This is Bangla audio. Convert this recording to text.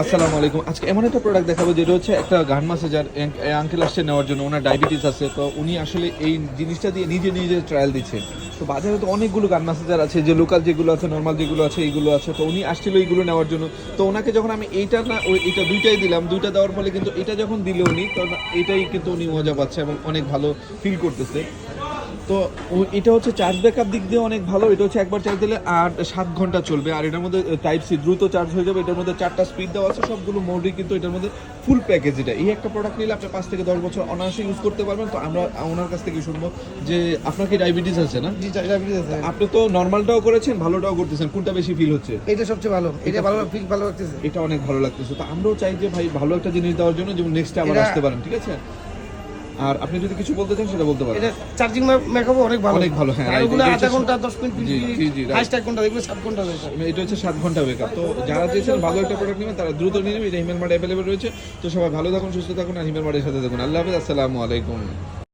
আসসালামু আলাইকুম। আজকে এমন একটা প্রোডাক্ট দেখাবো যেটা হচ্ছে একটা গান মাসেজার আঙ্কেল আসছে নেওয়ার জন্য, ওনার ডায়াবেটিস আছে, তো উনি আসলে এই জিনিসটা দিয়ে নিজে নিজে ট্রায়াল দিচ্ছে। তো বাজারে তো অনেকগুলো গান মাসেজার আছে, যে লোকাল যেগুলো আছে নর্মাল যেগুলো আছে, এইগুলো আছে, তো উনি আসছিল এইগুলো নেওয়ার জন্য। তো ওনাকে যখন আমি এইটা না, ওই এটা দুইটাই দিলাম, দুইটা দেওয়ার ফলে কিন্তু এটা যখন দিল উনি তখন এটাই কিন্তু উনি মজা পাচ্ছে এবং অনেক ভালো ফিল করতেছে। তো এটা হচ্ছে চার্জ ব্যাকআপ দিক দিয়ে অনেক ভালো এটা হচ্ছে একবার চার্জ দিলে আট সাত ঘণ্টা চলবে। আর এটার মধ্যে টাইপ সি দ্রুত চার্জ হয়ে যাবে এটার মধ্যে চারটা স্পিড দেওয়া আছে সবগুলো মোডই কিন্তু এটার মধ্যে ফুল প্যাকেজ এটা। এই একটা প্রোডাক্ট নিলে আপনি পাঁচ থেকে দশ বছর অনায়াসে ইউজ করতে পারবেন। তো আমরা ওনার কাছ থেকে শুনব যে আপনার কি ডায়াবেটিস আছে না? জি ডায়াবেটিস আছে। আপনি তো নর্মালটাও করেছেন ভালোটাও করতেছেন কোনটা বেশি ফিল হচ্ছে? এটা সবচেয়ে ভালো। এটা ভালো ফিল ভালো লাগতেছে। এটা অনেক ভালো লাগতেছে। তো আমরাও চাই যে ভাই ভালো একটা জিনিস দেওয়ার জন্য যেমন নেক্সট আবার আসতে পারেন ঠিক আছে? আর আপনি যদি কিছু বলতে চান সেটা বলতে পারেন। এটা চার্জিং মেকআপ অনেক ভালো। অনেক ভালো, হ্যাঁ, এগুলো আধা ঘণ্টা দশ মিনিট জি, জি, জি, right. ঘণ্টা এগুলো সাত ঘণ্টা যায়। এটা হচ্ছে সাত ঘণ্টা মেকআপ তো যারা চেয়েছেন ভালো একটা প্রোডাক্ট নেবেন তারা দ্রুত নিয়ে নেবেন। এটা হিমেল মার্ট অ্যাভেলেবল রয়েছে। তো সবাই ভালো থাকুন সুস্থ থাকুন আর হিমেল মার্টের সাথে থাকুন। আল্লাহ হাফিজ আসসালামু আলাইকুম।